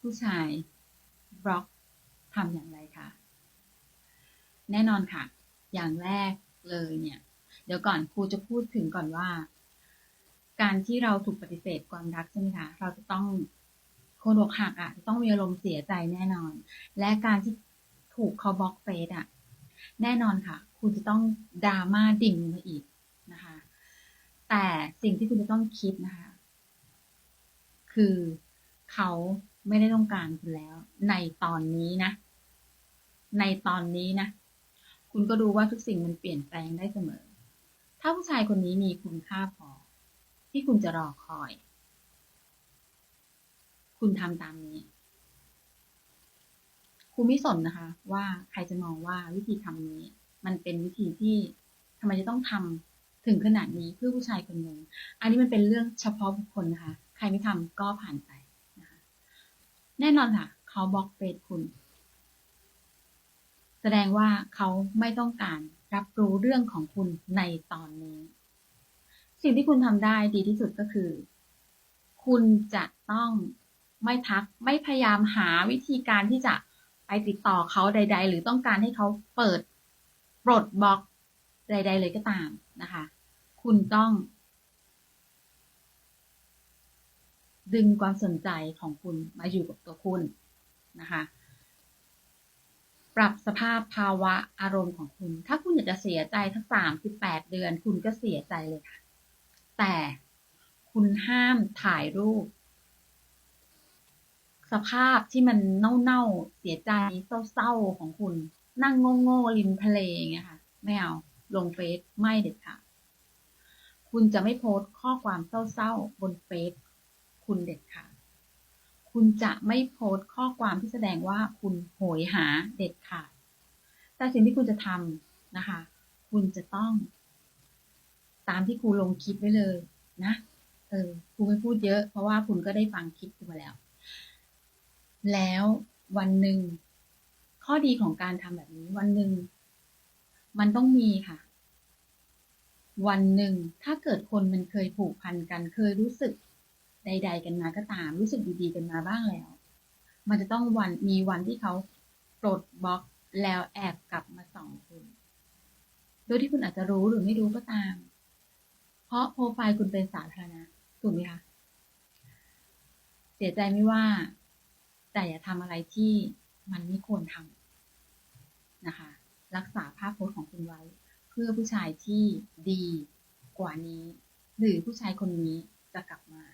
ผู้ชายบล็อกทำอย่างไรคะแน่นอนค่ะ อย่างแรกเลยเนี่ย เดี๋ยวก่อนครูจะพูดถึงก่อนว่า การที่เราถูกปฏิเสธความรักใช่ไหมคะเราจะต้องคนอกหักอะจะต้องมีอารมณ์เสียใจแน่นอน และการที่ถูกเขาบล็อกเฟซอะ แน่นอนค่ะ คุณจะต้องดราม่าดิ่งลงมาอีกนะคะ แต่สิ่งที่คุณจะต้องคิดนะคะ คือเขา ไม่ได้ต้องการคุณแล้ว ในตอนนี้นะ ในตอนนี้นะ คุณก็ดูว่าทุกสิ่งมันเปลี่ยนแปลงได้เสมอ ถ้าผู้ชายคนนี้มีคุณค่าพอ ที่คุณจะรอคอย คุณทำตามนี้ คุณไม่สนนะคะ ว่าใครจะมองว่าวิธีทำนี้ มันเป็นวิธีที่ทำไมจะต้องทำถึงขนาดนี้เพื่อผู้ชายคนหนึ่ง อันนี้มันเป็นเรื่องเฉพาะบุคคลนะคะ ใครไม่ทำก็ผ่านไป น่นอนค่ะ เขาบล็อกเฟซคุณ แสดงว่าเขาไม่ต้องการรับรู้เรื่องของคุณในตอนนี้ สิ่งที่คุณทำได้ดีที่สุดก็คือ คุณจะต้องไม่ทักไม่พยายามหาวิธีการที่จะไปติดต่อเขาใด ๆ หรือต้องการให้เขาเปิดปลดบล็อกใด ๆ เลยก็ตามนะคะ คุณต้อง ดึงความสนใจของคุณมาอยู่กับตัวคุณนะคะ ปรับสภาพภาวะอารมณ์ของคุณ ถ้าคุณอยากจะเสียใจทั้งสามสิบแปดเดือน คุณก็เสียใจเลยค่ะ แต่คุณห้ามถ่ายรูป สภาพที่มันเน่าๆ เสียใจเศร้าๆของคุณ นั่งโง่ๆริมทะเลอย่างเงี้ยค่ะ ไม่เอา ลงเฟซไม่เด็ดขาดคุณจะไม่โพสต์ข้อความเศร้าๆ บนเฟซ คุณเด็ดขาด คุณจะไม่โพสต์ข้อความที่แสดงว่าคุณโหยหาเด็ดขาด แต่สิ่งที่คุณจะทำนะคะ คุณจะต้อง ตามที่ครูลงคลิปไว้เลยนะ เออ ครูไม่พูดเยอะ เพราะว่าคุณก็ได้ฟังคลิปมาแล้ว แล้ววันหนึ่ง ข้อดีของการทำแบบนี้ วันหนึ่ง มันต้องมีค่ะวันหนึ่งถ้าเกิดคนมันเคยผูกพันกันเคยรู้สึก ใด ๆ กันมาก็ตาม รู้สึกดีๆกันมาบ้างแล้ว มันจะต้องวันมีวันที่เขาปลดบล็อกแล้วแอบกลับมาส่องคุณ โดยที่คุณอาจจะรู้หรือไม่รู้ก็ตาม เพราะโปรไฟล์คุณเป็นสาธารณะถูกไหมคะ เสียใจไม่ว่า แต่อย่าทำอะไรที่มันไม่ควรทำนะคะ รักษาภาพโพสของคุณไว้ เพื่อผู้ชายที่ดีกว่านี้ หรือผู้ชายคนนี้จะกลับมา